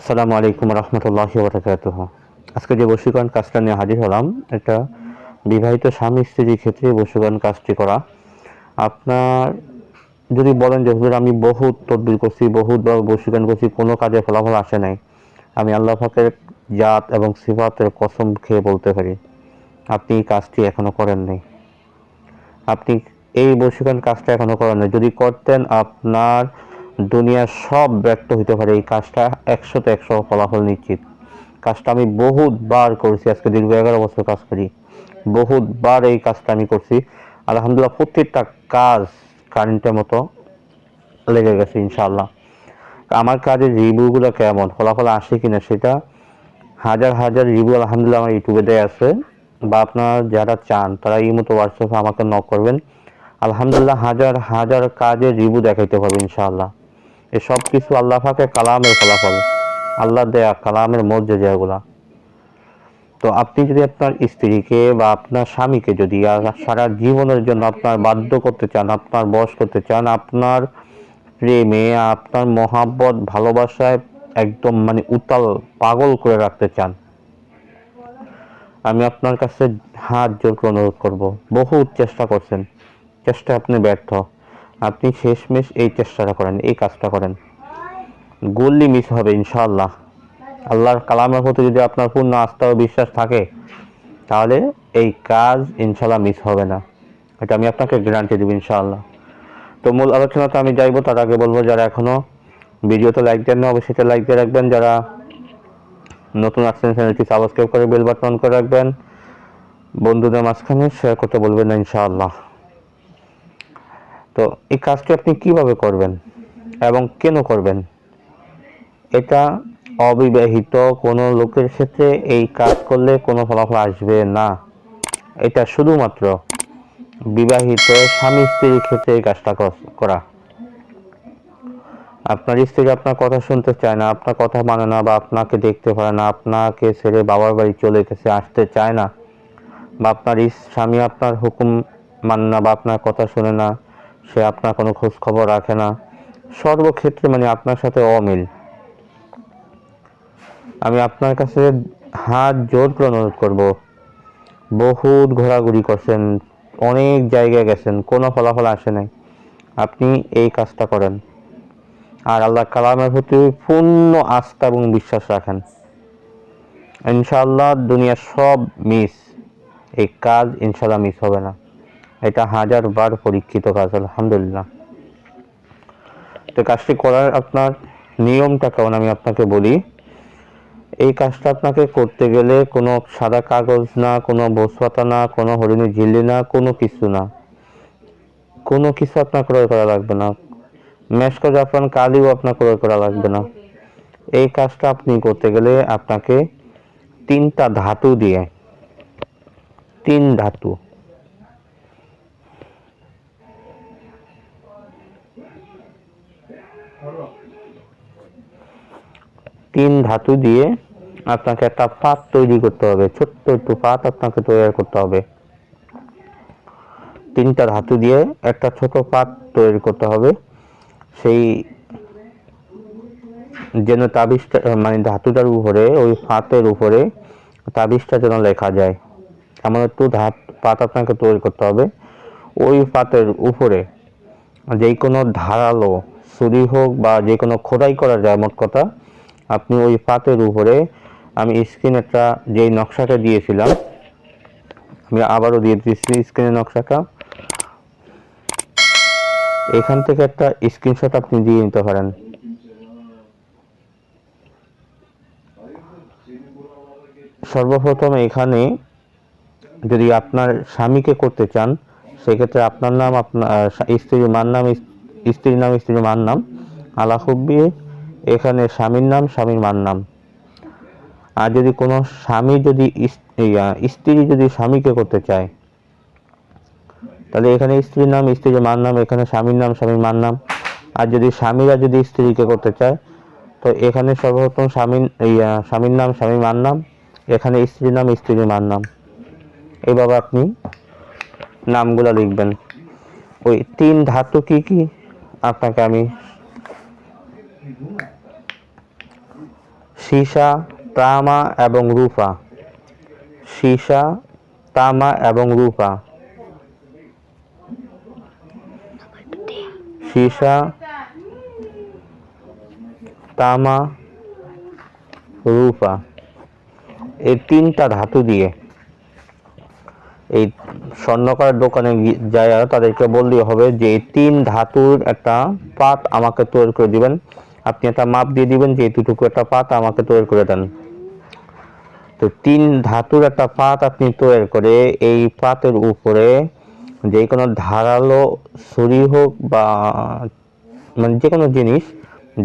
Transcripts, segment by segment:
আসসালামু আলাইকুম রহমতুল্লাহ আজকে যে বশীকরণ কাজটা নিয়ে হাজির হলাম, এটা বিবাহিত স্বামী স্ত্রীর ক্ষেত্রে বশীকরণ কাজটি করা। আপনার যদি বলেন যে, হুজুর, আমি বহুত তদবির করছি, বহুত বশীকরণ করছি, কোনো কাজে ফলাফল আসে নাই। আমি আল্লাহ পাকের জাত এবং সিফাতের কসম খেয়ে বলতে পারি, আপনি এই কাজটি এখনও করেন নাই। আপনি এই বশীকরণ কাজটা এখনও করেন নাই। যদি করতেন আপনার দুনিয়ার সব ব্যর্থ হতে পারে। এই কাজটা একশোতে একশো ফলাফল নিশ্চিত। কাজটা আমি বহুতবার করেছি, আজকে দীর্ঘ এগারো বছর কাজ করি। বহুতবার এই কাজটা আমি করছি। আলহামদুলিল্লাহ প্রত্যেকটা কাজ কারেন্টের মতো লেগে গেছে, ইনশাআল্লাহ। আমার কাজের রিভিউগুলো কেমন? ফলাফল আসে কিনা সেটা হাজার হাজার রিভিউ আলহামদুলিল্লাহ আমার ইউটিউবে দেয়া আছে। বা আপনারা যারা চান, তারা এই মতো হোয়াটসঅ্যাপে আমাকে নক করবেন। আলহামদুলিল্লাহ হাজার হাজার কাজের রিভিউ দেখাইতে পারবে, ইনশাআল্লাহ। এ সব কিছু আল্লাহ পাকে কালামের ফলাফল। আল্লাহ দেয়া কালামের মধ্যে যেগুলা তো আপনি যদি আপনার স্ত্রীকে বা আপনার স্বামীকে যদি সারা জীবনের জন্য আপনার বাধ্য করতে চান, আপনার বশ করতে চান, আপনার প্রেমে, আপনার মহাব্বত, ভালোবাসায় একদম মানে উতাল, পাগল করে রাখতে চান, আমি আপনার কাছে হাত জোর করে অনুরোধ করব। বহুত চেষ্টা করছেন। চেষ্টা আপনি ব্যর্থ। আপনি শেষমেশ এই চেষ্টাটা করেন, এই কাজটা করেন। গোল্লি মিস হবে ইনশাল্লাহ আল্লাহর কালামের প্রতি যদি আপনার পূর্ণ আস্থা ও বিশ্বাস থাকে, তাহলে এই কাজ ইনশাল্লাহ মিস হবে না। এটা আমি আপনাকে গ্যারান্টি দেবো ইনশাআল্লাহ। তো মূল আলোচনাতে আমি যাইবো, তার আগে বলব যারা এখনও ভিডিওতে লাইক দেন না অবশ্যই লাইক দিয়ে রাখবেন। যারা নতুন আসছেন, চ্যানেলটি সাবস্ক্রাইব করে বেল বাটন অন করে রাখবেন। বন্ধুদের মাঝখানে শেয়ার করতে বলবেন না, ইনশাআল্লাহ। তো এই কাজটি আপনি কীভাবে করবেন এবং কেন করবেন? এটা অবিবাহিত কোনো লোকের ক্ষেত্রে এই কাজ করলে কোনো ফলাফল আসবে না। এটা শুধুমাত্র বিবাহিত স্বামী স্ত্রীর ক্ষেত্রে এই কাজটা করা আপনার স্ত্রী আপনার কথা শুনতে চায় না, আপনার কথা মানে না বা আপনাকে দেখতে পারে না, আপনাকে ছেড়ে বাবার বাড়ি চলে গেছে, আসতে চায় না বা আপনার স্বামী আপনার হুকুম মানে না বা আপনার কথা শুনে না সে আপনার কোনো খোঁজ খবর রাখে না। সর্বক্ষেত্রে মানে আপনার সাথে অমিল। আমি আপনার কাছে হাত জোর করে অনুরোধ করব। বহুত ঘোরাঘুরি করছেন, অনেক জায়গায় গেছেন, কোনো ফলাফল আসে নাই। আপনি এই কাজটা করেন। আর আল্লাহ কালামের প্রতি পূর্ণ আস্থা এবং বিশ্বাস রাখেন। ইনশাআল্লাহ দুনিয়ার সব মিস, এই কাজ ইনশাআল্লাহ মিস হবে না। এটা হাজার বার পরীক্ষিত কাজ, আলহামদুলিল্লাহ। তো কাজটি করার আপনার নিয়মটা কেমন আমি আপনাকে বলি? এই কাজটা আপনাকে করতে গেলে কোনো সাদা কাগজ না, কোনো বসপাতা না, কোনো হরিণী ঝিল্লি না, কোনো কিছু না। কোনো কিছু আপনার ক্রয় করা লাগবে না। মেশকো জাফরান কালিও আপনার ক্রয় করা লাগবে না। এই কাজটা আপনি করতে গেলে আপনাকে তিনটা ধাতু দিয়ে, তিন ধাতু তিন ধাতু দিয়ে আপনাকে একটা পাত তৈরি করতে হবে, ছোট্ট একটু পাত আপনাকে তৈরি করতে হবে। তিনটা ধাতু দিয়ে একটা ছোট পাত তৈরি করতে হবে। সেই যেন তাবিজটা মানে ধাতুটার উপরে, ওই পাতের উপরে তাবিজটা যেন লেখা যায়। এমন একটু ধাত, পাত আপনাকে তৈরি করতে হবে। ওই পাতের উপরে যে কোনো ধারালো ছুরি হোক বা যে কোনো খোদাই করা যায় মোট কথা, আপনি ওই পাতের উপরে, আমি স্ক্রিনে একটা যেই নকশাটা দিয়েছিলাম, আমি আবারও দিয়ে দিচ্ছি স্ক্রিনের নকশাটা। এখান থেকে একটা স্ক্রিনশট আপনি দিয়ে নিতে পারেন। সর্বপ্রথম এখানে যদি আপনার স্বামীকে করতে চান, সেক্ষেত্রে আপনার নাম, আপনার স্ত্রীর মার নাম স্ত্রীর নাম স্ত্রীর মার নাম। আলা হুব্বি এখানে স্বামীর নাম স্বামীর মার নাম। আর যদি কোনো স্বামী যদি স্ত্রী যদি স্বামীকে করতে চায় তাহলে এখানে স্ত্রীর নাম স্ত্রীর মার নাম এখানে স্বামীর নাম স্বামীর মার নাম। আর যদি স্বামীরা যদি স্ত্রীকে করতে চায় তো এখানে সর্বপ্রথম স্বামীর আহ, স্বামীর নাম স্বামীর মার নাম এখানে স্ত্রীর নাম স্ত্রীর মার নাম। এইভাবে আপনি নামগুলো লিখবেন। ওই তিন ধাতু কি কি? আপনাকে আমি সীসা, তামা এবং রূপা। সীসা, তামা এবং রূপা। সীসা, তামা, রূপা। এই তিনটা ধাতু দিয়ে, এই স্বর্ণকার দোকানে যায় তাদেরকে বললেই হবে যে তিন ধাতুর একটা পাত আমাকে তৈরি করে দিবেন। আপনি একটা মাপ দিয়ে দিবেন যে এতটুকু একটা পাত আমাকে তৈরি করে দেন। তো তিন ধাতুর একটা পাত আপনি তৈরি করে এই পাতের উপরে যে কোনো ধারালো ছুরি হোক বা মানে যে কোনো জিনিস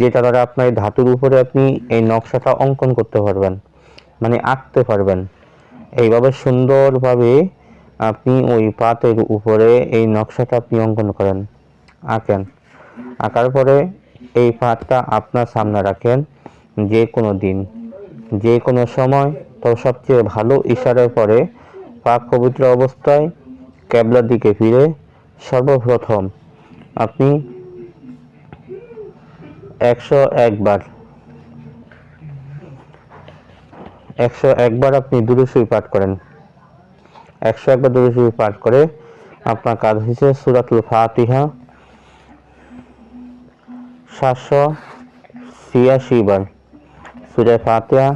যেটা দ্বারা আপনার ধাতুর উপরে আপনি এই নকশাটা অঙ্কন করতে পারবেন মানে আঁকতে পারবেন। এইভাবে সুন্দরভাবে আপনি ওই পাতের উপরে এই নকশাটা আপনি অঙ্কন করেন। আঁকেন। আঁকার পরে এই পাতটা আপনার সামনে রাখেন যে কোনো দিন। যে কোনো সময়, তো সবচেয়ে ভালো ইশারার পরে পাক পবিত্র অবস্থায় ক্যাবলার দিকে ফিরে সর্বপ্রথম আপনি একশো একবার একশো একবার আপনি দুরুসুই পাঠ করেন। একশো একবার দুরুসুই পাঠ করে আপনার কাজ হয়েছে সুরাতুল ফাতিহা। সাতশো ছিয়াশি বার সুরে ফাতিহা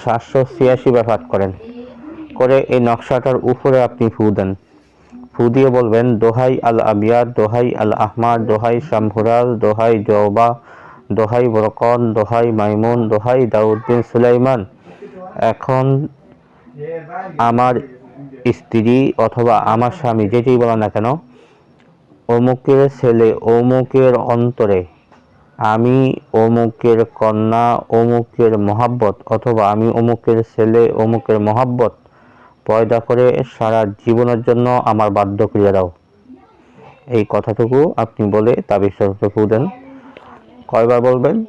সাতশো ছিয়াশি বার পাঠ করেন। করে এই নকশাটার উপরে আপনি ফু দেন। ফু দিয়ে বলবেন, দোহাই আল আবিয়াদ দোহাই আল আহমাদ, দোহাই শামভুরাল দোহাই জওবা, দোহাই বরকন, দোহাই মাইমুন, দোহাই দাউদ্দিন সুলাইমান। এখন আমার স্ত্রী অথবা আমার স্বামী যেটাই বলা না কেন, অমুকের ছেলে, অমুকের অন্তরে আমি অমুকের কন্যা, অমুকের মহাব্বত, অথবা আমি অমুকের ছেলে, অমুকের মহাব্বত পয়দা করে সারা জীবনের জন্য আমার বাধ্য করিয়া দাও। এই কথাটুকু আপনি বলে তাবিজ ফু দেন। কয়বার বলবেন?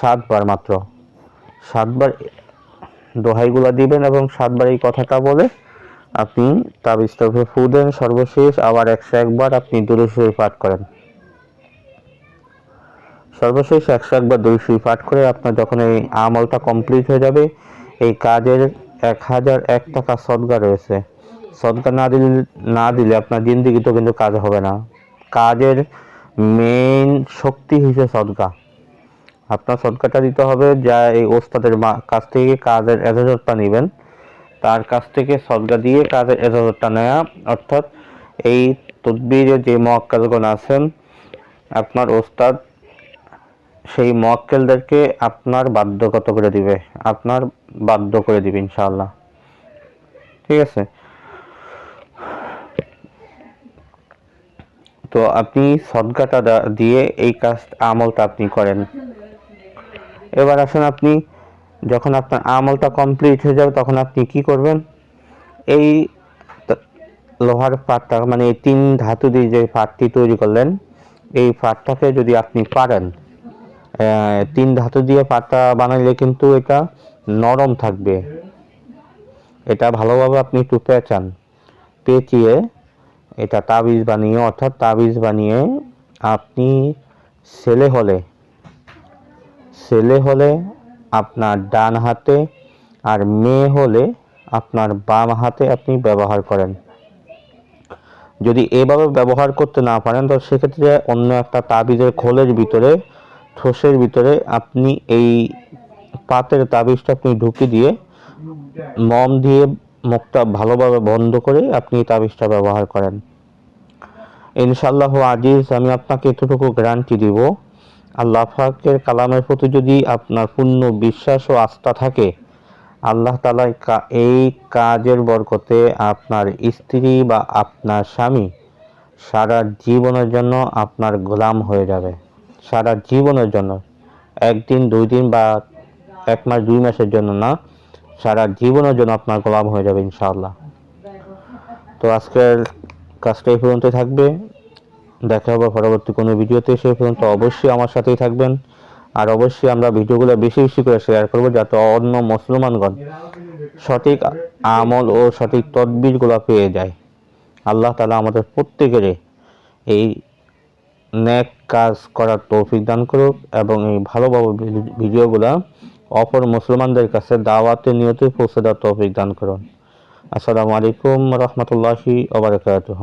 সাতবার মাত্র। সাতবার দোহাইগুলা দিবেন এবং সাতবার এই কথাটা বলে আপনি তাবিজ তরফে ফু দেন সর্বশেষ, আবার একশো একবার আপনি দুরুসুই পাঠ করেন। সর্বশেষ একশো একবার দুরুসুই পাঠ করে আপনার যখন এই আমলটা কমপ্লিট হয়ে যাবে, এই কাজের এক হাজার এক টাকা সদগা রয়েছে। সদগা না দিলে না দিলে আপনার জিন্দিগিতেও কিন্তু কাজ হবে না। কাজের মেইন শক্তি হিসেবে সদগা। আপনার সদকাটা দিতে হবে, যা এই ওস্তাদের কাছ থেকে কাজের এজাজতটা নেবেন। তার কাছ থেকে সদকা দিয়ে কাজের এজাজতটা নেওয়া অর্থাৎ এই তদবিরে যে মক্কেলগণ আছেন, আপনার ওস্তাদ সেই মক্কেলদেরকে আপনার বাধ্যগত করে দিবে। আপনার বাধ্য করে দিবে ইনশাআল্লাহ। ঠিক আছে? তো আপনি সদকাটা দিয়ে এই কাজ, আমলটা আপনি করেন। এবার আসুন আপনি যখন আপনার আমলটা কমপ্লিট হয়ে যাবে, তখন আপনি কি করবেন? এই লোহার পাটটা মানে এই তিন ধাতু দিয়ে যে পাটটি তৈরি করলেন, এই পাটটাকে যদি আপনি পারেন তিন ধাতু দিয়ে পাটটা বানাইলে কিন্তু এটা নরম থাকবে। এটা ভালোভাবে আপনি একটু পেঁচান পেঁচিয়ে এটা তাবিজ বানিয়ে, অর্থাৎ তাবিজ বানিয়ে আপনি ছেলে হলে ছেলে হলে আপনার ডান হাতে আর মেয়ে হলে আপনার বাম হাতে আপনি ব্যবহার করেন। যদি এভাবে ব্যবহার করতে না পারেন, তো সেক্ষেত্রে অন্য একটা তাবিজের খোলের ভিতরে ঠোসের ভিতরে আপনি এই পাতের তাবিজটা আপনি ঢুকিয়ে দিয়ে, মম দিয়ে মুখটা ভালোভাবে বন্ধ করে আপনি তাবিজটা ব্যবহার করেন। ইনশাল্লাহ আজিজ, আমি আপনাকে এতটুকু গ্যারান্টি দিব আল্লাহ পাকের কালামের প্রতি যদি আপনার পূর্ণ বিশ্বাস ও আস্থা থাকে, আল্লাহ তালা এই কাজের বরকতে আপনার স্ত্রী বা আপনার স্বামী সারা জীবনের জন্য আপনার গোলাম হয়ে যাবে। সারা জীবনের জন্য। একদিন, দুই দিন বা এক মাস, দুই মাসের জন্য না, সারা জীবনের জন্য আপনার গোলাম হয়ে যাবে ইনশাআল্লাহ। তো আজকের কাজটা এই পর্যন্ত থাকবে। দেখা হবে পরবর্তী কোনো ভিডিওতে, সে পর্যন্ত অবশ্যই আমার সাথেই থাকবেন। আর অবশ্যই আমরা ভিডিওগুলো বেশি বেশি করে শেয়ার করব যাতে অন্য মুসলমানগণ সঠিক আমল ও সঠিক তদবিরগুলো পেয়ে যায়। আল্লাহ তালা আমাদের প্রত্যেকেরই এই ন্যাক কাজ করার তৌফিক দান করুক এবং এই ভালোভাবে ভিডিওগুলো অপর মুসলমানদের কাছে দাওয়াতে নিয়তই পৌঁছে দেওয়ার তৌফিক দান করুন। আসসালামু আলাইকুম রহমতুল্লাহি ওবরাকাতুহ